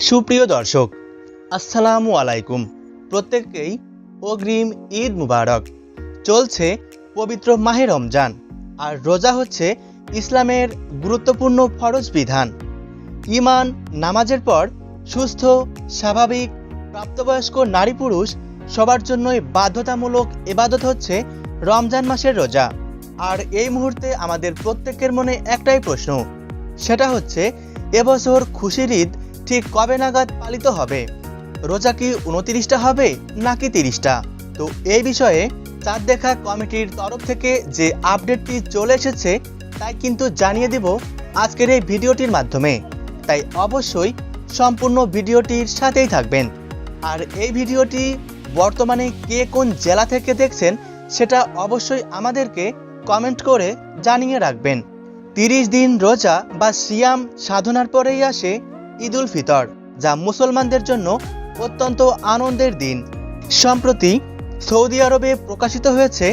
সুপ্রিয় দর্শক, আসসালামু আলাইকুম। প্রত্যেককেই অগ্রিম ঈদ মুবারক। চলছে পবিত্র মাহে রমজান, আর রোজা হচ্ছে ইসলামের গুরুত্বপূর্ণ ফরজ বিধান। ইমান নামাজের পর সুস্থ, স্বাভাবিক, প্রাপ্তবয়স্ক নারী পুরুষ সবার জন্যই বাধ্যতামূলক এবাদত হচ্ছে রমজান মাসের রোজা। আর এই মুহূর্তে আমাদের প্রত্যেকের মনে একটাই প্রশ্ন, সেটা হচ্ছে, এবছর খুশির ঈদ ঠিক কবে নাগাদ পালিত হবে? রোজা কি উনতিরিশটা হবে নাকি তিরিশটা? তো এই বিষয়ে চাঁদ দেখা কমিটির তরফ থেকে যে আপডেটটি চলে এসেছে, তাই কিন্তু জানিয়ে দেব আজকের এই ভিডিওটির মাধ্যমে। তাই অবশ্যই সম্পূর্ণ ভিডিওটির সাথেই থাকবেন। আর এই ভিডিওটি বর্তমানে কে কোন জেলা থেকে দেখছেন, সেটা অবশ্যই আমাদেরকে কমেন্ট করে জানিয়ে রাখবেন। তিরিশ দিন রোজা বা সিয়াম সাধনার পরেই আসে ঈদ উল ফিতর, যা মুসলমানদের জন্য অত্যন্ত আনন্দের দিন। সম্প্রতি সৌদি আরবে প্রকাশিত হয়েছে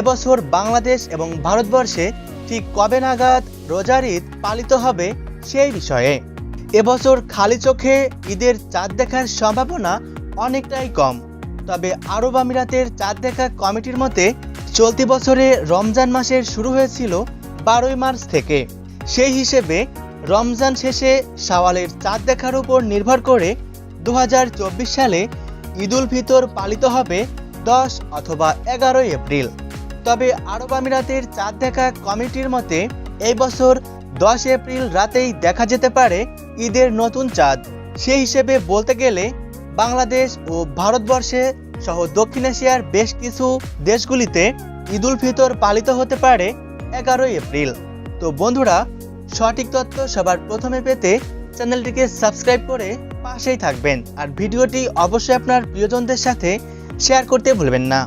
এবছর বাংলাদেশ এবং ভারতবর্ষে ঠিক কবে নাগাদ রোজার ঈদ পালিত হবে সেই বিষয়ে। এবছর খালি চোখে ঈদের চাঁদ দেখার সম্ভাবনা অনেকটাই কম। তবে আরব আমিরাতের চাঁদ দেখা কমিটির মতে, চলতি বছরে রমজান মাসের শুরু হয়েছিল বারোই মার্চ থেকে। সেই হিসেবে রমজান শেষে সাওয়ালের চাঁদ দেখার উপর নির্ভর করে দুহাজার চব্বিশ সালে ঈদুল ফিতর পালিত হবে দশ অথবা এগারোই এপ্রিল। তবে আরব আমিরাতের চাঁদ দেখা কমিটির মতে, এই বছর দশ এপ্রিল রাতেই দেখা যেতে পারে ঈদের নতুন চাঁদ। সেই হিসেবে বলতে গেলে, বাংলাদেশ ও ভারতবর্ষে সহ দক্ষিণ এশিয়ার বেশ কিছু দেশগুলিতে ঈদুল ফিতর পালিত হতে পারে এগারোই এপ্রিল। তো বন্ধুরা সঠিক তথ্য সবার প্রথমে পেতে চ্যানেলটিকে সাবস্ক্রাইব করে পাশেই থাকবেন। আর ভিডিওটি অবশ্যই আপনার প্রিয়জনদের সাথে শেয়ার করতে ভুলবেন না।